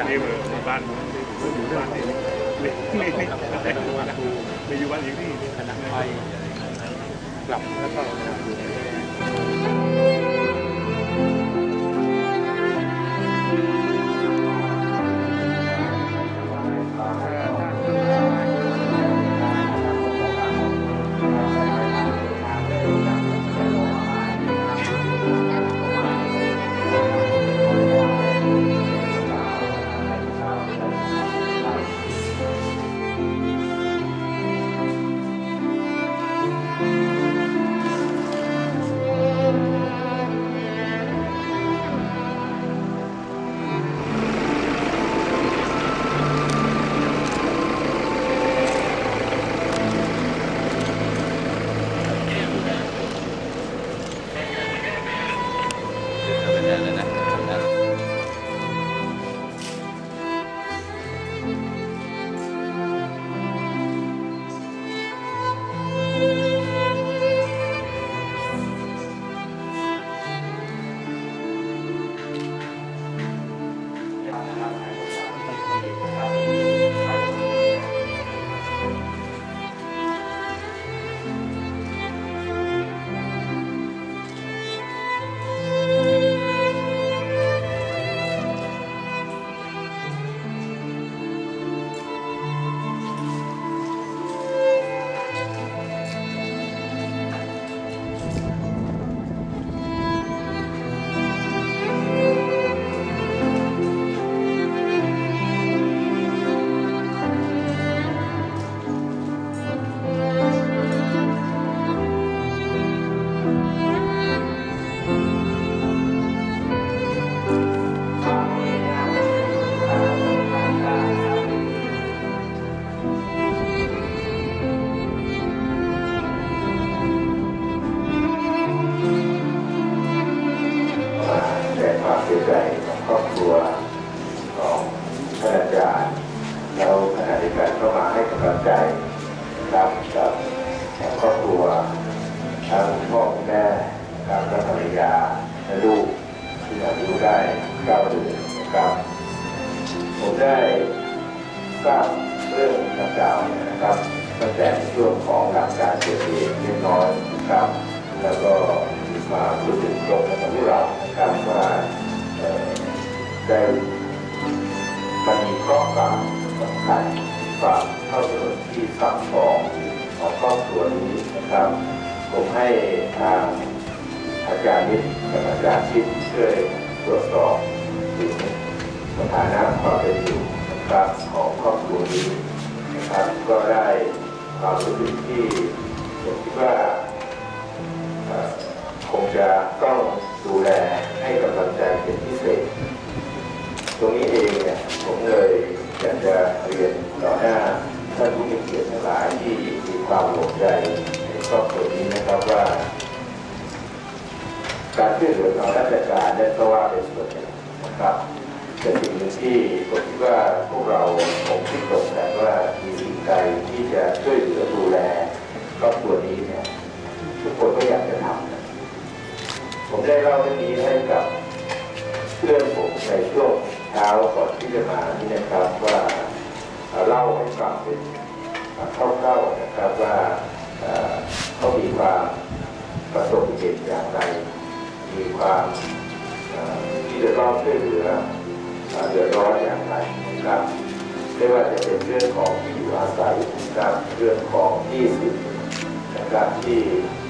ที่สามนี่เบอร์บ้านผมอยู่บ้านนี่ไม่ไม่ไม่ไม่ไม่อยู่บ้านอีกที่คณะไฟกลับแล้วก็ ท่านอาจารย์แล้วขณะเดียวกันก็มาให้กำลังใจนะครับกับครอบครัวทั้งพ่อคุณแม่นะครับและภรรยาและลูกที่อายุได้เก้าเดือนนะครับผมได้ทราบเรื่องดังกล่าวเนี่ยนะครับตั้งแต่ช่วงของหลังการเกิดเหตุเล็กน้อยนะครับ แล้วก็มาพูดถึงตรงกับพวกเรานะครับว่าได้ มันมีข้อกล่าวสำคัญความเข้าถึงที่ซับซ้อนของครอบครัวนี้นะครับ ผมให้ทางอาจารย์นิดกับอาจารย์ชิดช่วยตรวจสอบถึงสถานะความเป็นอยู่นะครับของครอบครัวนี้นะครับก็ได้ความรู้สึกที่ เรียนต่อหน้าท่านผู้มีเกียรติทั้งหลายที่มีความห่วงใยในครอบครัวนี้นะครับว่า การช่วยเหลือทางราชการได้ก็ว่าเป็นส่วนหนึ่งนะครับแต่สิ่งหนึ่งที่ผมคิดว่าพวกเราผมคิดตรงกันว่ามีสิ่งใดที่จะช่วยเหลือดูแลครอบครัวนี้เนี่ยทุกคนก็อยากจะทำผมได้เล่าเรื่องนี้ให้กับเพื่อนผมในช่วงเช้าก่อนที่จะมานี่นะครับว่า เล่าให้ฟังเป็นคร่าวๆนะครับว่าเขามีความประสบเหตุอย่างไร มีความที่จะรอดช่วยเหลือเดือดร้อนอย่างไรนะครับไม่ว่าจะเป็นเรื่องของที่อยู่อาศัยนะครับเรื่องของที่สินนะครับที่เอ่อที่